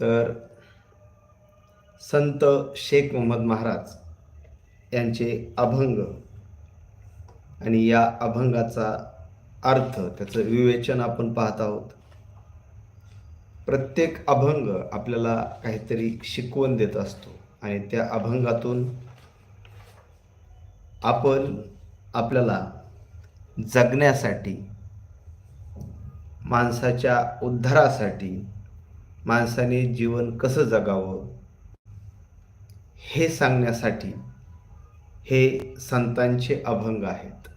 तर संत शेख मोहम्मद महाराज यांचे अभंग आणि या अभंगाचा अर्थ त्याचं विवेचन आपण पाहत आहोत. प्रत्येक अभंग आपल्याला काहीतरी शिकवण देत असतो आणि त्या अभंगातून आपण आपल्याला जगण्यासाठी माणसाच्या उद्धारासाठी माणसाने जीवन कसं जगावं? हे सांगण्यासाठी हे संतांचे अभंग आहेत.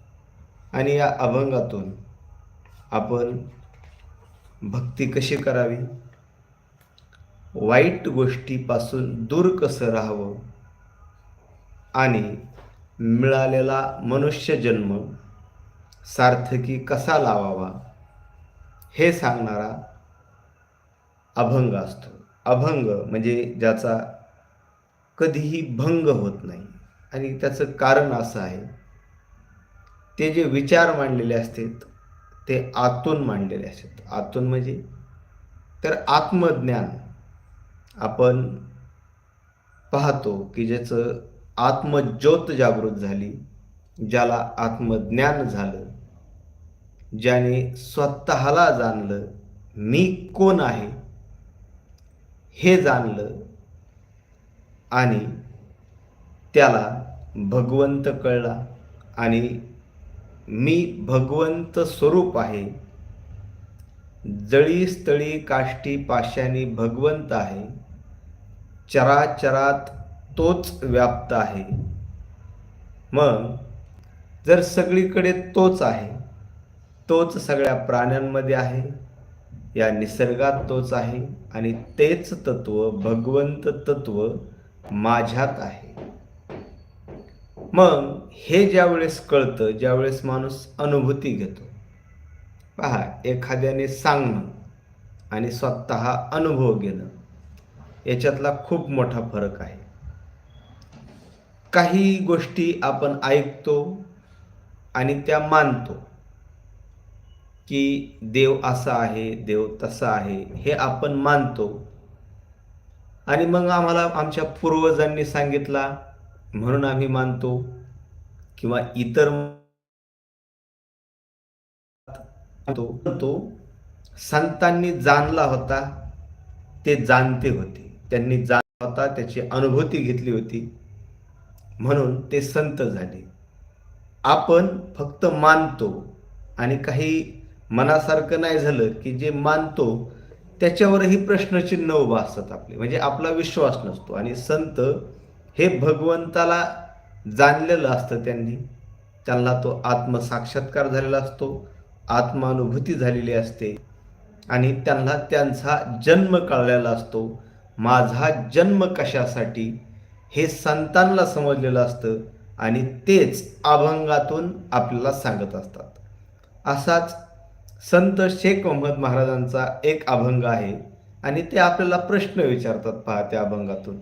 आणि या अभंगातून आपण भक्ती कशी करावी? वाईट गोष्टीपासून दूर कसं राहावं? आणि मिळालेला मनुष्य जन्म सार्थकी कसा लावावा? हे सांगणारा अभंग असतो. अभंग म्हणजे ज्याचा कधीही भंग होत नाही. आणि त्याचं कारण असं आहे ते जे विचार मांडलेले असतात ते आतून मांडलेले असतात. आतून म्हणजे तर आत्मज्ञान आपण पाहतो की ज्याचं आत्मज्योत जागृत झाली ज्याला आत्मज्ञान झालं ज्याने स्वतःला जाणलं मी कोण आहे? हे जाणलं आणि त्याला भगवंत कळला आणि मी भगवंत स्वरूप आहे. जळी स्थळी काष्टी पाशानी भगवंत आहे. चराचरात तोच व्याप्त आहे. मग जर सगळीकडे तोच आहे तोच सगळ्या प्राण्यांमध्ये आहे या निसर्गात तोच आहे आणि तेच तत्व भगवंत तत्व माझ्यात आहे. मग हे ज्यावेळेस कळतं ज्यावेळेस माणूस अनुभूती घेतो पहा एखाद्याने सांगणं आणि स्वतः अनुभव घेणं याच्यातला खूप मोठा फरक आहे. काही गोष्टी आपण ऐकतो आणि त्या मानतो. की देव असा आहे देव तसा आहे हे आपण मानतो. आणि मग आम्हाला आमच्या पूर्वजांनी सांगितला म्हणून आम्ही मानतो किंवा इतर तो तो संतांनी जाणला होता ते जाणते होते. त्यांनी जाणला होता त्याची अनुभूती घेतली होती. म्हणून ते संत झाले. आपण फक्त मानतो आणि काही मनासारखं नाही झालं की जे मानतो त्याच्यावरही प्रश्नचिन्ह उभा असतात आपले. म्हणजे आपला विश्वास नसतो. आणि संत हे भगवंताला जाणलेलं असतं त्यांनी. त्यांना तो आत्मसाक्षात्कार झालेला असतो आत्मानुभूती झालेली असते. आणि त्यांना त्यांचा जन्म कळलेला असतो. माझा जन्म कशासाठी? हे संतांना समजलेलं असतं आणि तेच अभंगातून आपल्याला सांगत असतात. असाच संत शेख मोहम्मद महाराजांचा एक अभंग आहे आणि ते आपल्याला प्रश्न विचारतात पहा त्या अभंगातून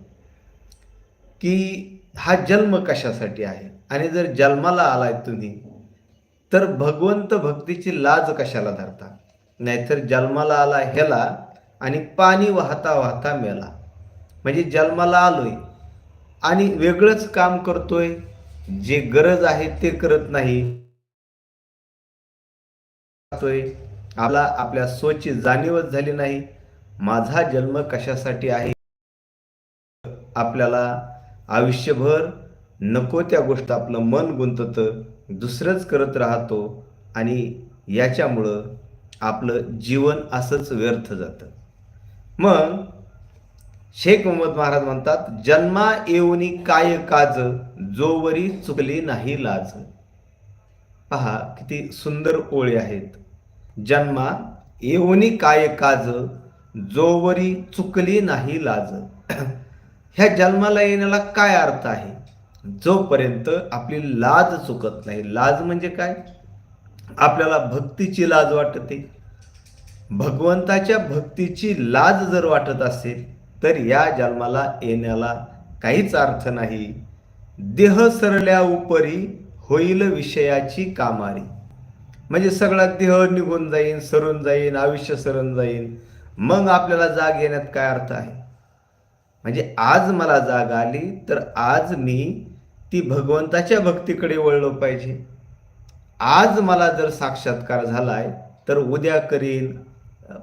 की हा जन्म कशासाठी आहे? आणि जर जन्माला आलाय तुम्ही तर भगवंत भक्तीची लाज कशाला धरता? नाहीतर जन्माला आला ह्याला आणि पाणी वाहता वाहता मेला. म्हणजे जन्माला आलोय आणि वेगळंच काम करतोय जे गरज आहे ते करत नाही. आपला आपल्या सोची जाणीवच झाली नाही. माझा जन्म कशासाठी आहे? आपल्याला आयुष्यभर नको त्या गोष्ट आपलं मन गुंततं दुसरंच करत राहतो आणि याच्यामुळं आपलं जीवन असंच व्यर्थ जातं. मग शेख मोहम्मद महाराज म्हणतात जन्मा येऊनी काय काज जोवरी चुकली नाही लाज. पहा किती सुंदर ओळी आहेत. जन्मा येऊनी काय काज जोवरी चुकली नाही लाज. ह्या जन्माला येण्याला काय अर्थ आहे? जोपर्यंत आपली लाज चुकत नाही. लाज म्हणजे काय? आपल्याला भक्तीची लाज वाटते. भगवंताच्या भक्तीची लाज जर वाटत असेल तर या जन्माला येण्याला काहीच अर्थ नाही. देह सरल्या उपरी होईल विषयाची कामारी. म्हणजे सगळा देह निघून जाईन सरून जाईन आयुष्य सरून जाईन. मग आपल्याला जाग येण्यात काय अर्थ आहे? म्हणजे आज मला जाग आली तर आज मी ती भगवंताच्या भक्तीकडे वळलो पाहिजे. आज मला जर साक्षात्कार झालाय तर उद्या करीन.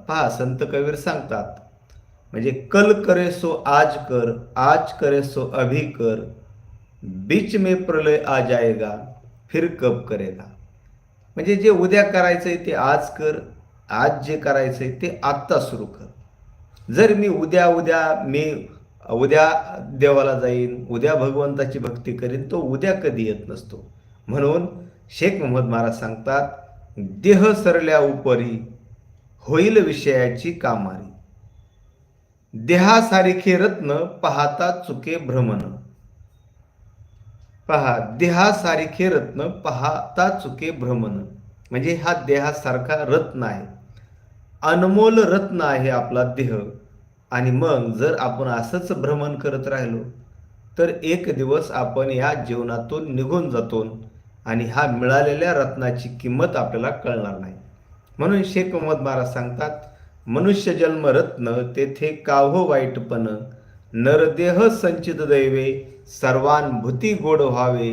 पहा संत कबीर सांगतात म्हणजे कल करे सो आज कर आज करे सो अभी कर. बीच में प्रलय आ जाएगा फिर कब करेगा? म्हणजे जे उद्या करायचं आहे ते आज कर आज जे करायचंय ते आत्ता सुरू कर. जर मी उद्या उद्या मी उद्या देवाला जाईन उद्या भगवंताची भक्ती करीन तो उद्या कधी येत नसतो. म्हणून शेख मोहम्मद महाराज सांगतात देह सरल्या उपरी होईल विषयाची कामारी. देहासारखे रत्न पाहता चुके भ्रमण. पहा देहासारखे रत्न पाहता चुके भ्रमण. म्हणजे हा देहासारखा रत्न आहे. अनमोल रत्न आहे आपला देह. आणि मग जर आपण असंच भ्रमण करत राहिलो तर एक दिवस आपण या जीवनातून निघून जातो आणि हा मिळालेल्या रत्नाची किंमत आपल्याला कळणार नाही. म्हणून शेख मोहम्मद महाराज सांगतात मनुष्य जन्म रत्न तेथे काहो वाईटपण नरदेह संचित दैवे सर्वांभूती गोड व्हावे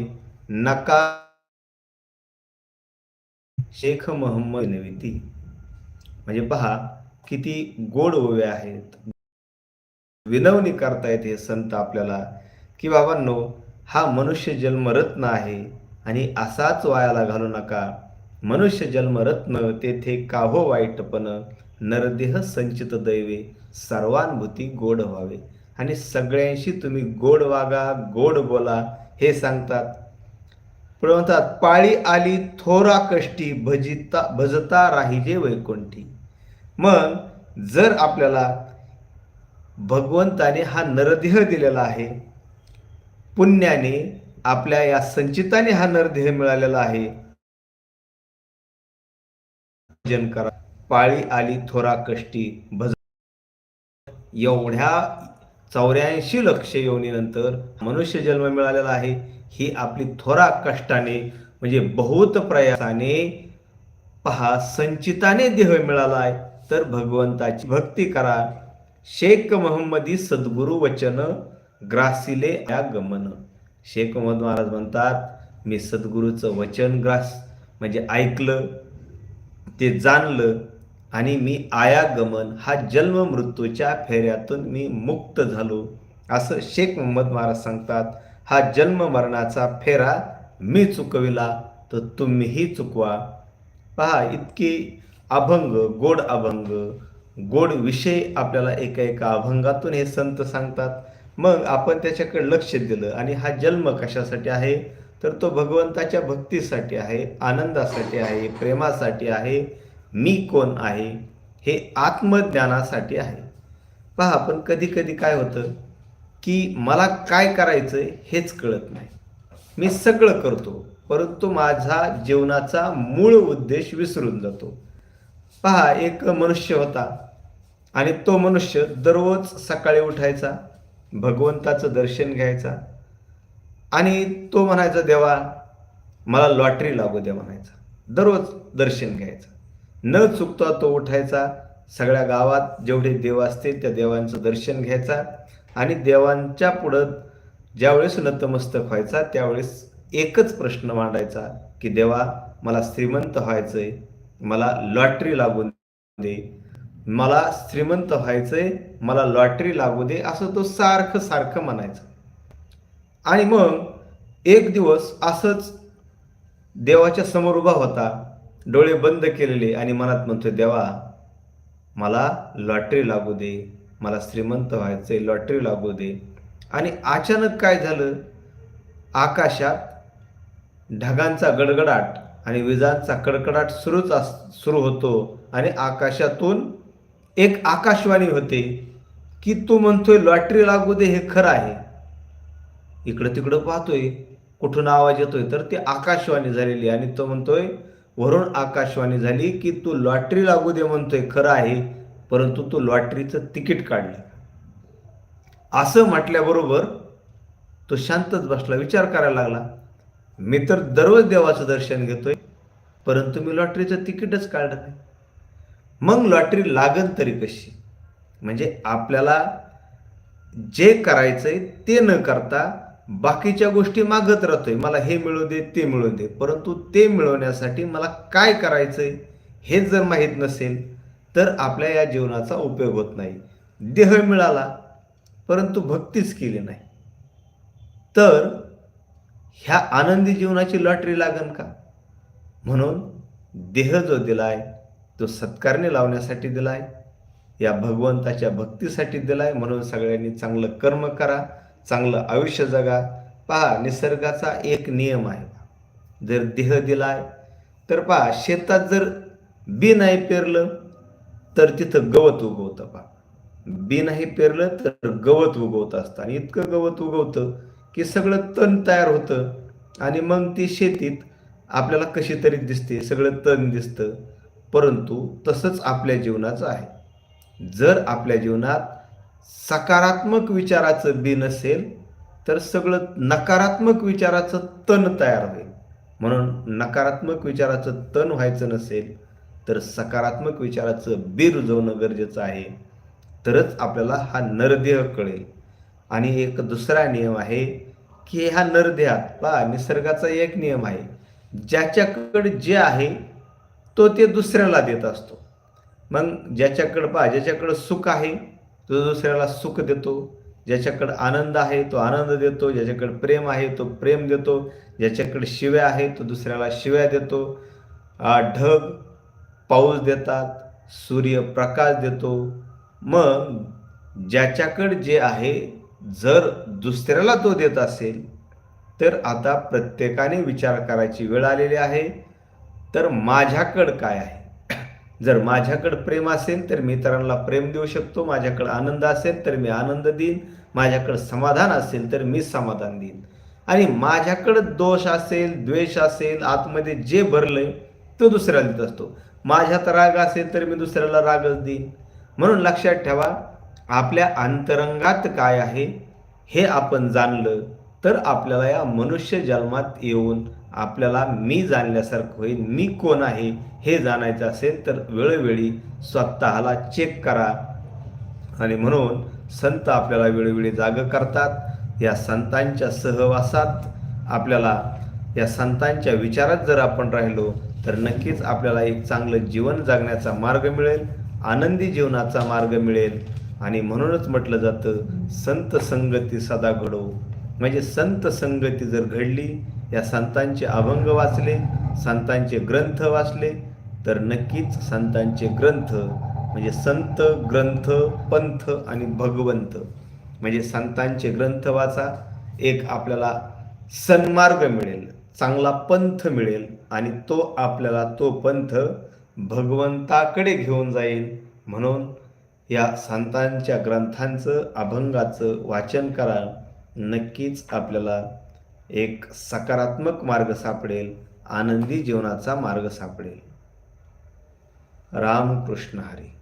नका शेख मोहम्मद नविती. म्हणजे पहा किती गोड ओवे आहेत. विनवणी करतायत हे संत आपल्याला की बाबांनो हा मनुष्य जन्म रत्न आहे आणि असाच वायाला घालू नका. मनुष्य जन्म रत्न तेथे काहो वाईटपण नरदेह संचित दैवे सर्वानुभूती गोड व्हावे. आणि सगळ्यांशी तुम्ही गोड वागा गोड बोला हे सांगतात. पुढे म्हणतात पाळी आली थोरा कष्टी भजिता भजता राहिले वैकुंठी. मग जर आपल्याला भगवंताने हा नरदेह दिलेला आहे पुण्याने आपल्या या संचिताने हा नरदेह मिळालेला आहे जन करा. पाळी आली थोरा कष्टी भज एवढ्या चौऱ्याऐंशी लक्ष योनीनंतर मनुष्य जन्म मिळालेला आहे. ही आपली थोरा कष्टाने म्हणजे बहुत प्रयासाने पहा संचिताने देह मिळाला आहे तर भगवंताची भक्ती करा. शेख मोहम्मदी सद्गुरु वचन ग्रासिले या गमन. शेख मोहम्मद महाराज म्हणतात मी सद्गुरूचं वचन ग्रास म्हणजे ऐकलं ते जाणलं आणि मी आयागमन हा जन्म मृत्यूच्या फेऱ्यातून मी मुक्त झालो असं शेख मोहम्मद महाराज सांगतात. हा जन्म मरणाचा फेरा मी चुकविला तर तुम्हीही चुकवा. पहा इतकी अभंग गोड अभंग गोड विषय आपल्याला एका एका अभंगातून हे संत सांगतात. मग आपण त्याच्याकडे लक्ष दिलं आणि हा जन्म कशासाठी आहे? तर तो भगवंताच्या भक्तीसाठी आहे आनंदासाठी आहे प्रेमासाठी आहे. मी कोण आहे हे आत्मज्ञानासाठी आहे. पहा पण कधी कधी काय होतं की मला काय करायचं हेच कळत नाही. मी सगळं करतो परंतु माझा जीवनाचा मूळ उद्देश विसरून जातो. पहा एक मनुष्य होता आणि तो मनुष्य दररोज सकाळी उठायचा भगवंताचं दर्शन घ्यायचा आणि तो म्हणायचा देवा मला लॉटरी लागू द्या म्हणायचा. दररोज दर्शन घ्यायचं. न चुकता तो उठायचा. सगळ्या गावात जेवढे देव असतील त्या देवांचं दर्शन घ्यायचा आणि देवांच्या पुढं ज्यावेळेस नतमस्तक व्हायचा त्यावेळेस एकच प्रश्न मांडायचा की देवा मला श्रीमंत व्हायचंय मला लॉटरी लागून दे मला श्रीमंत व्हायचंय मला लॉटरी लागू दे असं तो सारखं सारखं म्हणायचं. आणि मग एक दिवस असंच देवाच्या समोर उभा होता. डोळे बंद केलेले आणि मनात म्हणतो देवा मला लॉटरी लागू दे मला श्रीमंत व्हायचंय लॉटरी लागू दे. आणि अचानक काय झालं? आकाशात ढगांचा गडगडाट आणि विजांचा कडकडाट सुरूच अस सुरू होतो आणि आकाशातून एक आकाशवाणी होते की तू म्हणतोय लॉटरी लागू दे हे खरं आहे. इकडं तिकडं पाहतोय कुठून आवाज येतोय तर ती आकाशवाणी झालेली आणि तो म्हणतोय वरून आकाशवाणी झाली की तू लॉटरी लागू दे म्हणतोय खरं आहे परंतु तू लॉटरीचं तिकीट काढलं. असं म्हटल्याबरोबर तो शांतच बसला विचार करायला लागला. मी तर दररोज देवाचं दर्शन घेतोय परंतु मी लॉटरीचं तिकीटच काढलं नाही. मग लॉटरी लागत तरी कशी? म्हणजे आपल्याला जे करायचंय ते न करता बाकीच्या गोष्टी मागत राहतोय. मला हे मिळू दे ते मिळू दे. परंतु ते मिळवण्यासाठी मला काय करायचंय हेच जर माहीत नसेल तर आपल्या या जीवनाचा उपयोग होत नाही. देह मिळाला परंतु भक्तीच केली नाही. तर ह्या आनंदी जीवनाची लॉटरी लागन का? म्हणून देह जो दिलाय तो सत्कारने लावण्यासाठी दिलाय या भगवंताच्या भक्तीसाठी दिलाय म्हणून सगळ्यांनी चांगलं कर्म करा. चांगलं आयुष्य जगा पहा निसर्गाचा एक नियम आहे. जर देह दिलाय तर पहा शेतात जर बी नाही पेरलं तर तिथं गवत उगवतं पहा. बी नाही पेरलं तर गवत उगवत असतं. आणि इतकं गवत उगवतं की सगळं तण तयार होतं. आणि मग ती शेतीत आपल्याला कशी तरी दिसते सगळं तण दिसतं. परंतु तसंच आपल्या जीवनाचं आहे. जर आपल्या जीवनात सकारात्मक विचाराचं बी नसेल तर सगळं नकारात्मक विचाराचं तण तयार होईल. म्हणून नकारात्मक विचाराचं तण व्हायचं नसेल तर सकारात्मक विचाराचं बी रुजवणं गरजेचं आहे. तरच आपल्याला हा नरदेह कळेल. आणि एक दुसरा नियम आहे की ह्या नरदेहात पहा निसर्गाचा एक नियम आहे. ज्याच्याकडे जे आहे तो ते दुसऱ्याला देत असतो. मग ज्याच्याकडं पहा ज्याच्याकडं सुख आहे तो दुसऱ्याला सुख देतो ज्याच्याकडं आनंद आहे तो आनंद देतो ज्याच्याकडे प्रेम आहे तो प्रेम देतो ज्याच्याकडे शिव्या आहे तो दुसऱ्याला शिव्या देतो. ढग पाऊस देतात सूर्य प्रकाश देतो. मग ज्याच्याकडे जे आहे जर दुसऱ्याला तो देत असेल तर आता प्रत्येकाने विचार करायची वेळ आलेली आहे. तर माझ्याकडं काय आहे? जर माझ्याकडं प्रेम असेल तर मी इतरांना प्रेम देऊ शकतो. माझ्याकडं आनंद असेल तर मी आनंद देईन. माझ्याकडं समाधान असेल तर मी समाधान देईन. आणि माझ्याकडं दोष असेल द्वेष असेल आतमध्ये जे भरलंय तो दुसऱ्याला देत असतो. माझ्यात राग असेल तर मी दुसऱ्याला रागच देईन. म्हणून लक्षात ठेवा आपल्या अंतरंगात काय आहे हे आपण जाणलं तर आपल्याला या मनुष्य जन्मात येऊन आपल्याला मी जाणल्यासारखं होईल मी कोण आहे हे जाणायचं असेल तर वेळोवेळी स्वतःला चेक करा. आणि म्हणून संत आपल्याला वेळोवेळी जागं करतात या संतांच्या सहवासात आपल्याला या संतांच्या विचारात जर आपण राहिलो तर नक्कीच आपल्याला एक चांगलं जीवन जगण्याचा मार्ग मिळेल आनंदी जीवनाचा मार्ग मिळेल. आणि म्हणूनच म्हटलं जातं संत संगती सदा घडो. म्हणजे संत संगती जर घडली या संतांचे अभंग वाचले संतांचे ग्रंथ वाचले तर नक्कीच संतांचे ग्रंथ म्हणजे संत ग्रंथ पंथ आणि भगवंत म्हणजे संतांचे ग्रंथ वाचा एक आपल्याला सन्मार्ग मिळेल चांगला पंथ मिळेल आणि तो आपल्याला तो पंथ भगवंताकडे घेऊन जाईल. म्हणून या संतांच्या ग्रंथांचं अभंगाचं वाचन करा. नक्कीच आपल्याला एक सकारात्मक मार्ग सापडेल आनंदी जीवनाचा मार्ग सापडेल. रामकृष्ण हरी.